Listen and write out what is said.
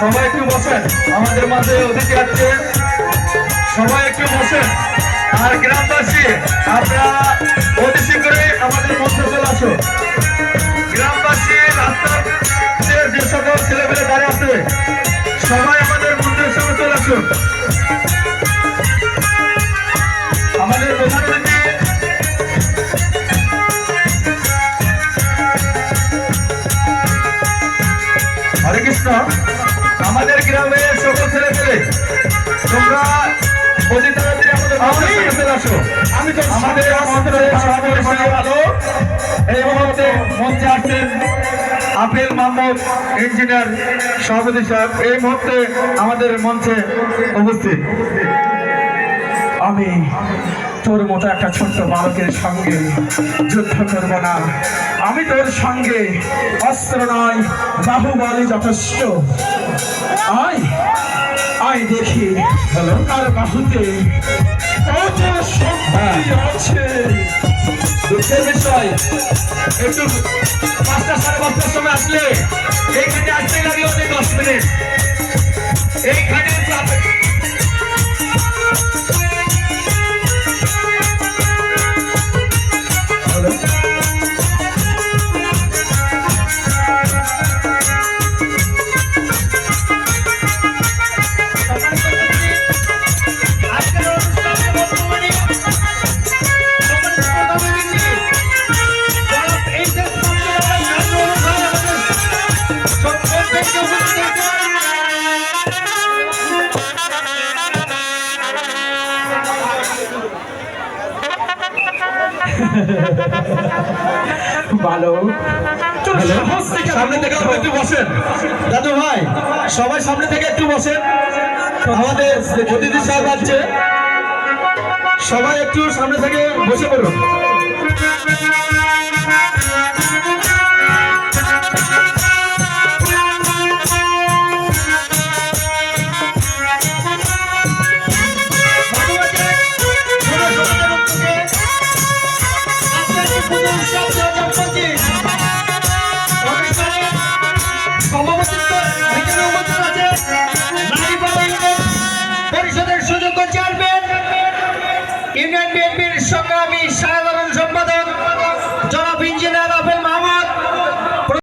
সবাই একটু বসেন। আমাদের মাঝে অতিথি আছে। সবাই একটু বসেন। আর গ্রামবাসী, আপনারা অতিথি করে আমাদের মধ্যে চলে আসো আমাদের গ্রামে সকল ছেলে পেলে তোমরা আমাদের চলে আসো। আমি তো আমাদের আলো এই মুহূর্তে মঞ্চে আসছেন আপিল মাহমুদ ইঞ্জিনিয়ার সভাপতি সাহেব। এই মুহূর্তে আমাদের মঞ্চে উপস্থিত। আমি তোর মতো একটা ছোট্ট বালকের সঙ্গে যুদ্ধ করব না। আমি তোর সঙ্গে, অস্ত্র নয় বাহুবলই যথেষ্ট। আয় আয় দেখি কার বাহুতে আছে। দুঃখের বিষয়, একটু পাঁচটা সাড়ে পাঁচটার সময় আসলে, এইখানে আসতে অনেক দশ মিনিট। এইখানে ভালো। সামনে থেকে একটু বসেন। দাদু ভাই সবাই সামনে থেকে একটু বসেন। আমাদের অতিথি সাহেব আছে। সবাই একটু সামনে থেকে বসে পড়ুন। বিএনপির সংগ্রামী সাধারণ সম্পাদক জনাব ইঞ্জিনিয়ার আবেদ